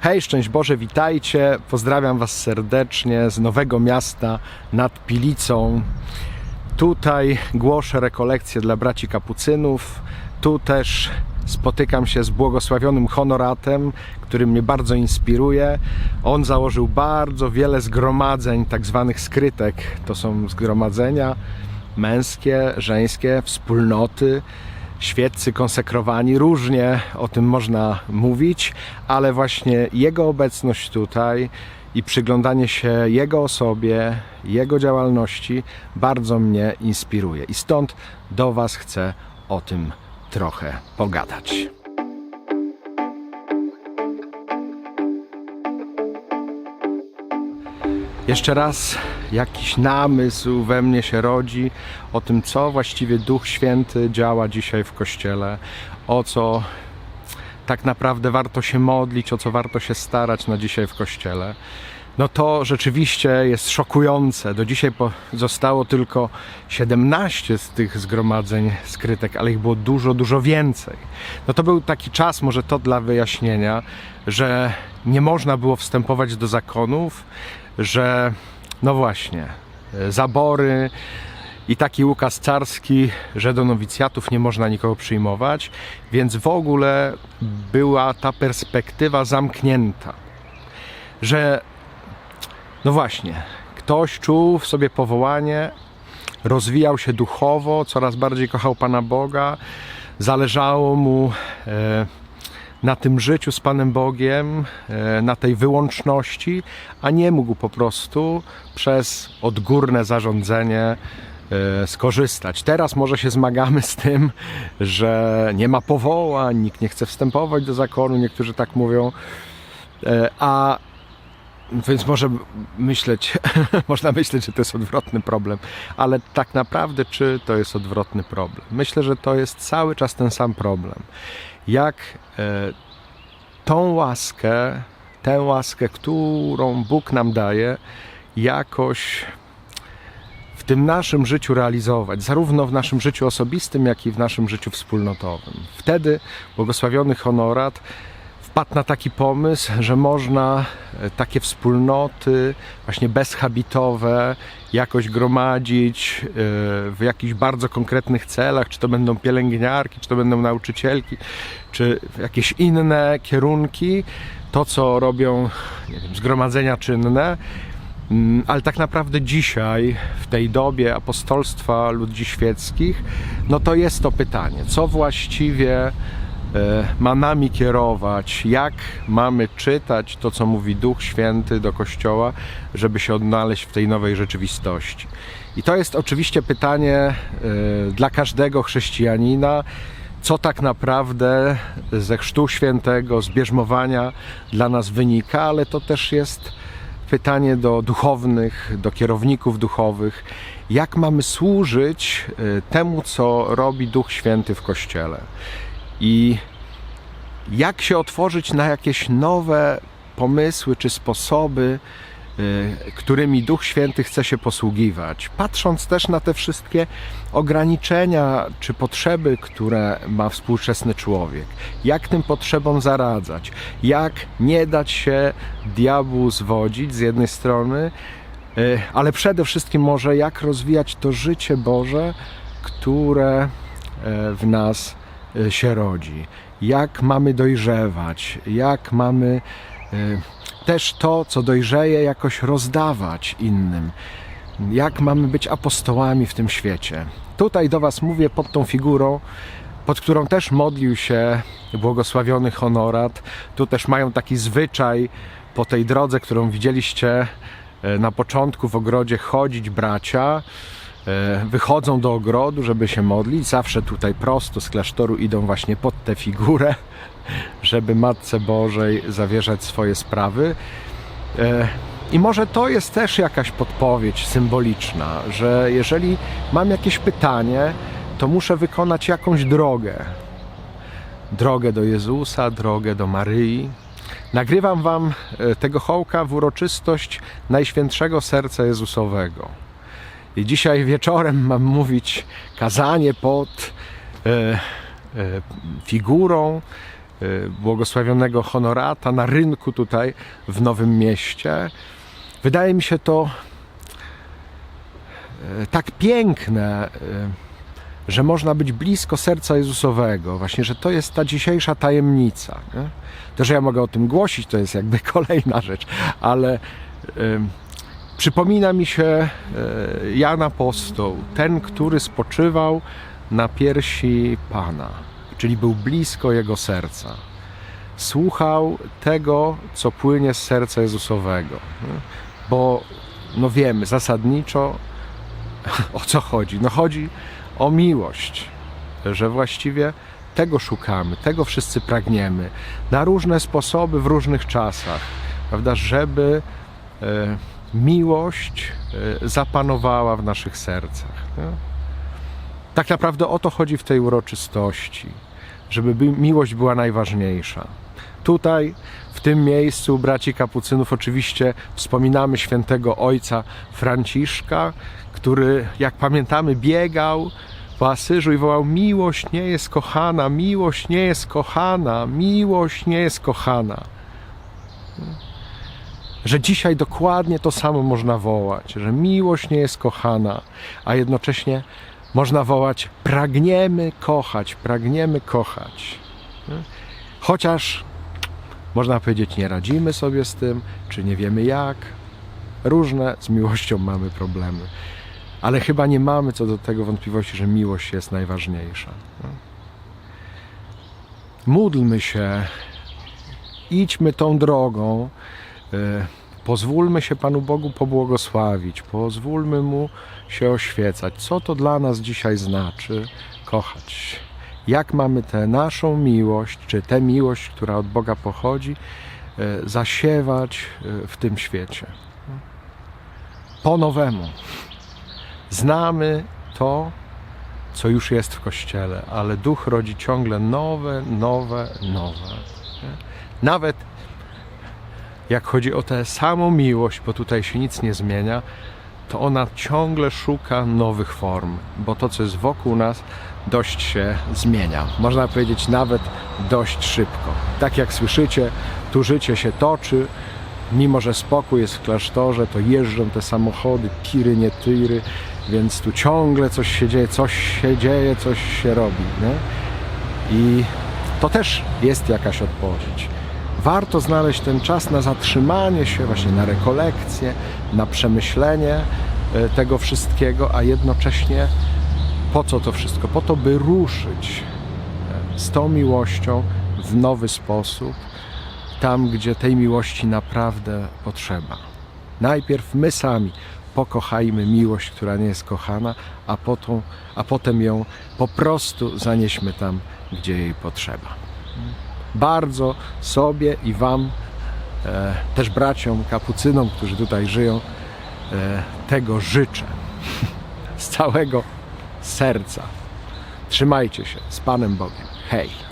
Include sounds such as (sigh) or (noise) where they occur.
Hej, szczęść Boże, witajcie. Pozdrawiam Was serdecznie z Nowego Miasta nad Pilicą. Tutaj głoszę rekolekcje dla braci kapucynów. Tu też spotykam się z błogosławionym honoratem, który mnie bardzo inspiruje. On założył bardzo wiele zgromadzeń, tak zwanych skrytek. To są zgromadzenia męskie, żeńskie, wspólnoty świeccy konsekrowani, różnie o tym można mówić, ale właśnie Jego obecność tutaj i przyglądanie się Jego osobie, Jego działalności bardzo mnie inspiruje. I stąd do Was chcę o tym trochę pogadać. Jeszcze raz jakiś namysł we mnie się rodzi o tym, co właściwie Duch Święty działa dzisiaj w Kościele, o co tak naprawdę warto się modlić, o co warto się starać na dzisiaj w Kościele. No to rzeczywiście jest szokujące. Do dzisiaj zostało tylko 17 z tych zgromadzeń skrytek, ale ich było dużo, dużo więcej. No to był taki czas, może to dla wyjaśnienia, że nie można było wstępować do zakonów, że no właśnie, e, zabory i taki ukaz carski, że do nowicjatów nie można nikogo przyjmować, więc w ogóle była ta perspektywa zamknięta, że no właśnie, ktoś czuł w sobie powołanie, rozwijał się duchowo, coraz bardziej kochał Pana Boga, zależało mu e, na tym życiu z Panem Bogiem, e, na tej wyłączności, a nie mógł po prostu przez odgórne zarządzenie e, skorzystać. Teraz może się zmagamy z tym, że nie ma powołań, nikt nie chce wstępować do zakonu, niektórzy tak mówią, a więc może myśleć, (laughs) można myśleć, że to jest odwrotny problem, ale tak naprawdę czy to jest odwrotny problem? Myślę, że to jest cały czas ten sam problem. Jak e, tą łaskę, tę łaskę, którą Bóg nam daje, jakoś w tym naszym życiu realizować, zarówno w naszym życiu osobistym, jak i w naszym życiu wspólnotowym. Wtedy błogosławiony honorat wpadł na taki pomysł, że można e, takie wspólnoty właśnie bezhabitowe jakoś gromadzić e, w jakichś bardzo konkretnych celach, czy to będą pielęgniarki, czy to będą nauczycielki, czy jakieś inne kierunki, to co robią wiem, zgromadzenia czynne, Mm, ale tak naprawdę dzisiaj, w tej dobie apostolstwa ludzi świeckich, no to jest to pytanie, co właściwie ma nami kierować, jak mamy czytać to, co mówi Duch Święty do Kościoła, żeby się odnaleźć w tej nowej rzeczywistości. I to jest oczywiście pytanie e, dla każdego chrześcijanina, co tak naprawdę ze Chrztu Świętego, z bierzmowania dla nas wynika, ale to też jest pytanie do duchownych, do kierowników duchowych, jak mamy służyć y, temu, co robi Duch Święty w Kościele. I jak się otworzyć na jakieś nowe pomysły czy sposoby, y, którymi Duch Święty chce się posługiwać, patrząc też na te wszystkie ograniczenia czy potrzeby, które ma współczesny człowiek. Jak tym potrzebom zaradzać, jak nie dać się diabłu zwodzić z jednej strony, y, ale przede wszystkim może jak rozwijać to życie Boże, które e, w nas się rodzi. Jak mamy dojrzewać, jak mamy e, też to, co dojrzeje, jakoś rozdawać innym. Jak mamy być apostołami w tym świecie. Tutaj do Was mówię pod tą figurą, pod którą też modlił się błogosławiony honorat. Tu też mają taki zwyczaj po tej drodze, którą widzieliście e, na początku w ogrodzie, chodzić bracia. E, Wychodzą do ogrodu, żeby się modlić. Zawsze tutaj prosto z klasztoru idą właśnie pod tę figurę, (laughs) żeby Matce Bożej zawierzać swoje sprawy. E, I może to jest też jakaś podpowiedź symboliczna, że jeżeli mam jakieś pytanie, to muszę wykonać jakąś drogę. Drogę do Jezusa, drogę do Maryi. Nagrywam Wam e, tego hołka w uroczystość Najświętszego Serca Jezusowego. I dzisiaj wieczorem mam mówić kazanie pod e, e, figurą y, błogosławionego honorata na rynku tutaj w Nowym Mieście. Wydaje mi się to y, tak piękne, y, że można być blisko serca Jezusowego. Właśnie, że to jest ta dzisiejsza tajemnica. Nie? To, że ja mogę o tym głosić, to jest jakby (laughs) kolejna rzecz, ale y, przypomina mi się y, Jan Apostoł, ten, który spoczywał na piersi Pana, czyli był blisko Jego serca. Słuchał tego, co płynie z serca Jezusowego. Bo, no wiemy, zasadniczo (laughs) o co chodzi? No chodzi o miłość, że właściwie tego szukamy, tego wszyscy pragniemy na różne sposoby w różnych czasach, prawda, żeby e, miłość e, zapanowała w naszych sercach. Tak naprawdę o to chodzi w tej uroczystości, żeby by- miłość była najważniejsza. Tutaj, w tym miejscu, braci kapucynów, oczywiście wspominamy świętego ojca Franciszka, który, jak pamiętamy, biegał po Asyżu i wołał: Miłość nie jest kochana, miłość nie jest kochana, miłość nie jest kochana. Że dzisiaj dokładnie to samo można wołać, że miłość nie jest kochana, a jednocześnie można wołać: pragniemy kochać, pragniemy kochać. Nie? Chociaż można powiedzieć, nie radzimy sobie z tym, czy nie wiemy jak. Różne z miłością mamy problemy, ale chyba nie mamy co do tego wątpliwości, że miłość jest najważniejsza. nie? Módlmy się, idźmy tą drogą, pozwólmy się Panu Bogu pobłogosławić, pozwólmy Mu się oświecać. Co to dla nas dzisiaj znaczy kochać? Jak mamy tę naszą miłość, czy tę miłość, która od Boga pochodzi, e, zasiewać e, w tym świecie? Po nowemu. Znamy to, co już jest w Kościele, ale Duch rodzi ciągle nowe, nowe, nowe. Nawet jak chodzi o tę samą miłość, bo tutaj się nic nie zmienia, to ona ciągle szuka nowych form, bo to, co jest wokół nas, dość się zmienia. Można powiedzieć nawet dość szybko. Tak jak słyszycie, tu życie się toczy, mimo że spokój jest w klasztorze, to jeżdżą te samochody, tiry, nie tiry, więc tu ciągle coś się dzieje, coś się dzieje, coś się robi. Nie? I to też jest jakaś odpowiedź. Warto znaleźć ten czas na zatrzymanie się, właśnie na rekolekcję, na przemyślenie e, tego wszystkiego, a jednocześnie po co to wszystko? Po to, by ruszyć e, z tą miłością w nowy sposób, tam, gdzie tej miłości naprawdę potrzeba. Najpierw my sami pokochajmy miłość, która nie jest kochana, a, a potem ją po prostu zanieśmy tam, gdzie jej potrzeba. Bardzo sobie i Wam, e, też braciom kapucynom, którzy tutaj żyją, e, tego życzę. (laughs) Z całego serca. Trzymajcie się z Panem Bogiem. Hej!